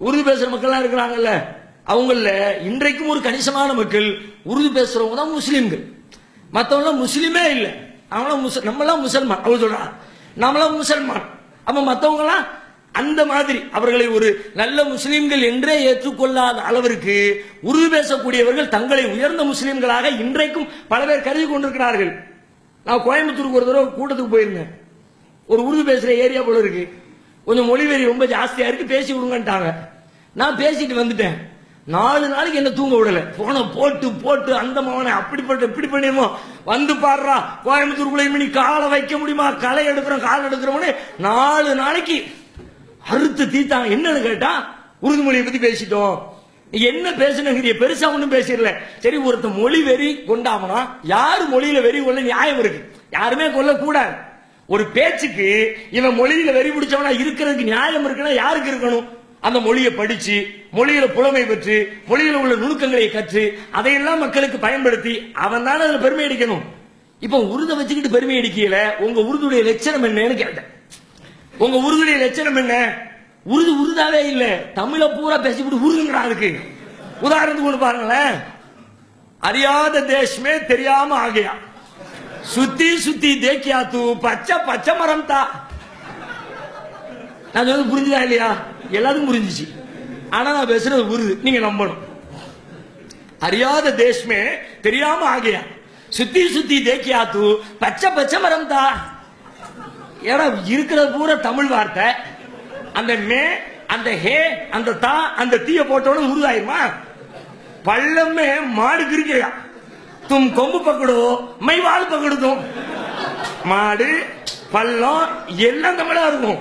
உருது பேசுற மக்கள்லாம் இருக்கிறாங்கல்ல. அவங்கள இன்றைக்கும் ஒரு கணிசமான மக்கள் உருது பேசுறவங்க தான் முஸ்லீம்கள். மற்றவங்களாம் முஸ்லீமே இல்லை. அவங்களாம் முஸ் நம்மளாம் முசல்மான். அவர் சொல்றான் நம்மளாம் முசல்மான். அப்போ மற்றவங்களாம் அந்த மாதிரி அவர்களை ஒரு நல்ல முஸ்லீம்கள் என்றே ஏற்றுக்கொள்ளாத அளவிற்கு உருது பேசக்கூடியவர்கள் தங்களை உயர்ந்த முஸ்லீம்களாக இன்றைக்கும் பல பேர் கருதி கொண்டிருக்கிறார்கள். நான் கோயம்புத்தூருக்கு ஒரு தடவை கூட்டத்துக்கு போயிருந்தேன். ஒரு உருது பேசுகிற ஏரியா போல இருக்கு. கொஞ்சம் மொழிவெறி ரொம்ப ஜாஸ்தியா இருக்கு பேசி விடுங்கன்ட்டாங்க. நான் பேசிட்டு வந்துட்டேன். நாலு நாளைக்கு என்ன தூங்க விடல. போன போட்டு போட்டு அந்த மகனை அப்படி போட்டு இப்படி பண்ணிடுமோ வந்து பாடுறா. கோயம்புத்தூருக்குள்ள நீ காலை வைக்க முடியுமா? களை எடுக்கிறோம் கால் எடுக்கிறோம்னு நாலு நாளைக்கு அறுத்து தீத்தாங்க என்னன்னு கேட்டா உருதுமொழியை பத்தி பேசிட்டோம். நீ என்ன பேசணுங்கிறிய பெருசா ஒன்றும் பேசிடல. சரி ஒருத்த மொழி வெறி கொண்டாமனா? யாரு மொழியில வெறி கொள்ள நியாயம் இருக்கு? யாருமே கொல்லக்கூடாது. ஒரு பேச்சுக்கு இவன் மொழியில வெறி பிடிச்சவனா இருக்கிறதுக்கு நியாயம் இருக்குன்னா யாருக்கு இருக்கணும்? அந்த மொழியை படிச்சு மொழியில புலமை பெற்று மொழியில உள்ள நுணுக்கங்களை கற்று அதையெல்லாம் மக்களுக்கு பயன்படுத்தி அவன் தானே அதுல பெருமை அடிக்கணும். இப்ப உருதை வச்சுக்கிட்டு பெருமை அடிக்கல உங்க உருதுடைய லட்சணம் என்னன்னு கேட்டேன். உங்க உருதுடைய லட்சணம் என்ன? உருது உருதாவே இல்ல. தமிழ பூரா பேசிவிட்டு உருதுங்கிறா அதுக்கு. உதாரணத்துக்கு ஒண்ணு பாருங்களேன். அறியாத தேசமே தெரியாம ஆகையா. சுத்தி சுத்தி தேக்கியா தூ பச்சை பச்சை மரம் தா நான் சொன்னது புரிஞ்சுதா இல்லையா? எல்லாத்துக்கும் புரிஞ்சிச்சு. ஆனா நான் பேசுறது உருது. நீங்க நம்பணும். அறியாத தேஷ்மே தெரியாம ஆகையா? சுத்தி சுத்தி தேக்கியா தூ பச்சை பச்சை மரம் தா ஏன்னா இருக்கிற பூரா தமிழ் வார்த்தை. அந்த மே அந்த ஹே அந்த தா அந்த தீய போட்டோன்னு உருதாயிருமா? பள்ளமே மாடு கிரிக்கையா தும் கொம்பு பக்கடோ மை வால் பக்கடுதும் மாடு பள்ளம் எல்லாம் தமிழா இருக்கும்.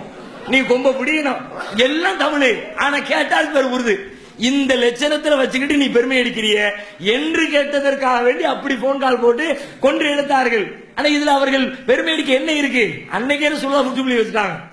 நீ கொம்ப பிடிக்கணும். எல்லாம் தமிழ். ஆனா கேட்டால் பேர் உருது. இந்த லட்சணத்துல வச்சுக்கிட்டு நீ பெருமை அடிக்கிறிய? என்று கேட்டதற்காக வேண்டி அப்படி போன் கால் போட்டு கொன்று எடுத்தார்கள் ஆனா இதுல அவர்கள் பெருமை அடிக்க என்ன இருக்கு? அன்னைக்கே சொல்ல புள்ளி வச்சுட்டாங்க.